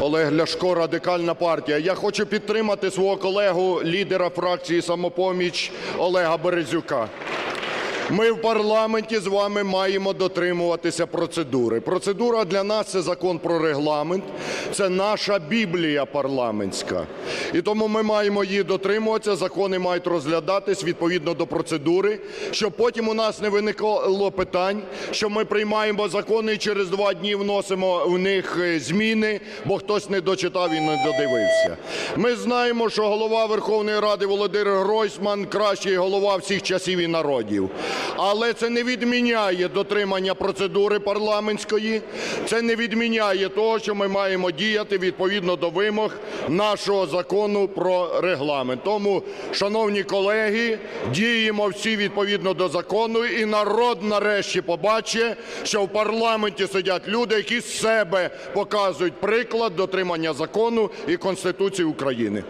Олег Ляшко, Радикальна партія. Я хочу підтримати свого колегу, лідера фракції "Самопоміч" Олега Березюка. Ми в парламенті з вами маємо дотримуватися процедури. Процедура для нас – це Закон про Регламент, це наша Біблія парламентська. І тому ми маємо її дотримуватися, закони мають розглядатись відповідно до процедури, щоб потім у нас не виникало питань, що ми приймаємо закони і через два дні вносимо в них е, зміни, бо хтось не дочитав і не додивився. Ми знаємо, що Голова Верховної Ради Володимир Гройсман – кращий голова всіх часів і народів. Але це не відміняє дотримання процедури парламентської, це не відміняє того, що ми маємо діяти відповідно до вимог нашого Закону про Регламент. Тому, шановні колеги, діємо всі відповідно до закону, і народ нарешті побачить, що в парламенті сидять люди, які з себе показують приклад дотримання закону і Конституції України.